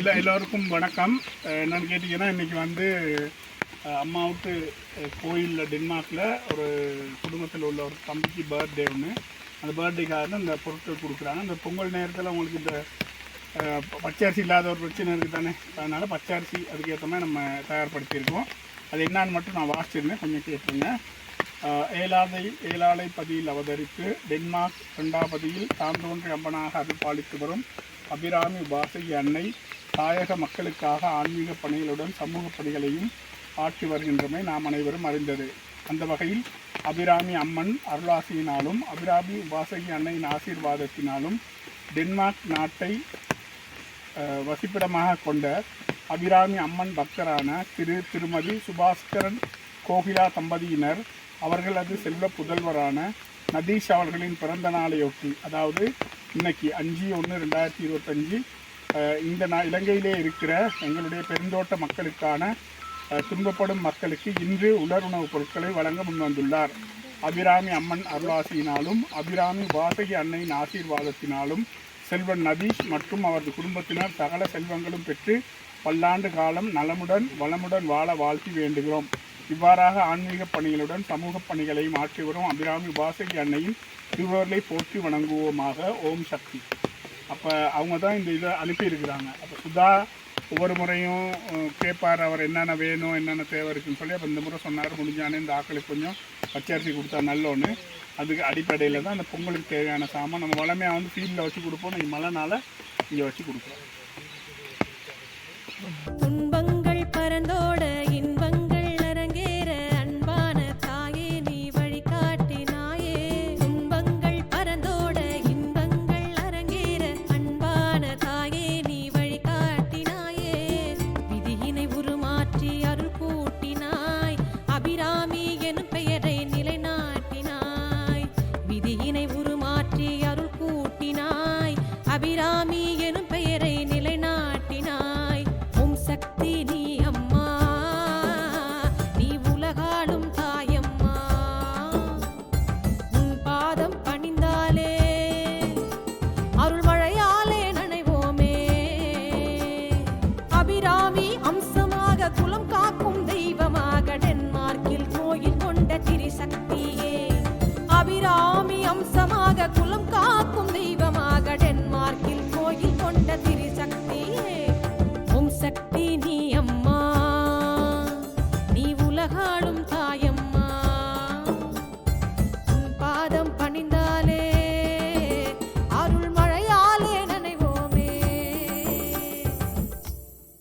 எல்லா எல்லோருக்கும் வணக்கம். என்னென்னு கேட்டிங்கன்னா இன்றைக்கி வந்து அஹ் அம்மா கோயிலில் டென்மார்க்கில் ஒரு குடும்பத்தில் உள்ள ஒரு தம்பிக்கு பர்த்டே ஒன்று அந்த பர்த்டேக்காக இந்த பொருட்கள் கொடுக்குறாங்க. இந்த பொங்கல் நேரத்தில் உங்களுக்கு இந்த பச்சரிசி இல்லாத ஒரு பிரச்சனை இருக்குது தானே? அதனால் பச்சரிசி அதுக்கேற்ற மாதிரி நம்ம தயார்படுத்தியிருக்கோம். அது என்னான்னு மட்டும் நான் வாசிச்சிருந்தேன். கொஞ்சம் கேட்டுருங்க. ஏலாதை ஏலாலை பதியில் அவதரித்து டென்மார்க் ரெண்டாபதியில் தாந்தோன்றி அம்பனாக அருள்பாலித்து வரும். அபிராமி உபாசகி அன்னை தாயக மக்களுக்காக ஆன்மீக பணிகளுடன் சமூக பணிகளையும் ஆற்றி வருகின்றமை நாம் அனைவரும் அறிந்தது. அந்த வகையில் அபிராமி அம்மன் அருளாசியினாலும் அபிராமி உபாசகி அன்னையின் ஆசீர்வாதத்தினாலும் டென்மார்க் நாட்டை அஹ், வசிப்பிடமாக கொண்ட அபிராமி அம்மன் பக்தரான திரு திருமதி சுபாஸ்கரன் கோகிலா தம்பதியினர் அவர்களது செல்வ புதல்வரான நதீஷ் அவர்களின் பிறந்த நாளையொட்டி அதாவது இன்னைக்கு அஞ்சு ஒன்று ரெண்டாயிரத்தி இருபத்தஞ்சு இந்த நா இலங்கையிலே இருக்கிற எங்களுடைய பெருந்தோட்ட மக்களுக்கான துன்பப்படும் மக்களுக்கு இன்று உலர் உணவுப் பொருட்களை வழங்க முன்வந்துள்ளார் அபிராமி அம்மன் அருளாசியினாலும் அபிராமி வாசகி அன்னையின் ஆசீர்வாதத்தினாலும் செல்வன் நதீஷ் மற்றும் அவரது குடும்பத்தினர் சகல செல்வங்களும் பெற்று பல்லாண்டு காலம் நலமுடன் வளமுடன் வாழ வாழ்த்தி வேண்டுகிறோம். இவ்வாறாக ஆன்மீக பணிகளுடன் சமூக பணிகளையும் ஆற்றி வரும் அபிராமி வாசகி அன்னையின் திருவர்களை போற்றி வணங்குவோமாக. ஓம் சக்தி. அப்போ அவங்க தான் இந்த இதை அனுப்பியிருக்கிறாங்க. அப்போ சுதா ஒவ்வொரு முறையும் கேட்பார் அவர் என்னென்ன வேணும் என்னென்ன தேவை இருக்குன்னு சொல்லி அப்போ இந்த முறை சொன்னார் முடிஞ்சானே இந்த ஆக்களுக்கு கொஞ்சம் பச்சரிசி கொடுத்தா நல்லோன்னு. அதுக்கு அடிப்படையில் தான் அந்த பொங்கலுக்கு தேவையான சாமான். நம்ம வளமையாக வந்து ஃபீல்டில் வச்சு கொடுப்போம். நீங்கள் மழைனால இங்கே வச்சு கொடுக்குறோம். துன்பங்கள் பரந்தோட அபிராமி எனும் பெயரை நிலைநாட்டினாய். விதியினை உருமாற்றி அருள் கூட்டினாய். அபிராமி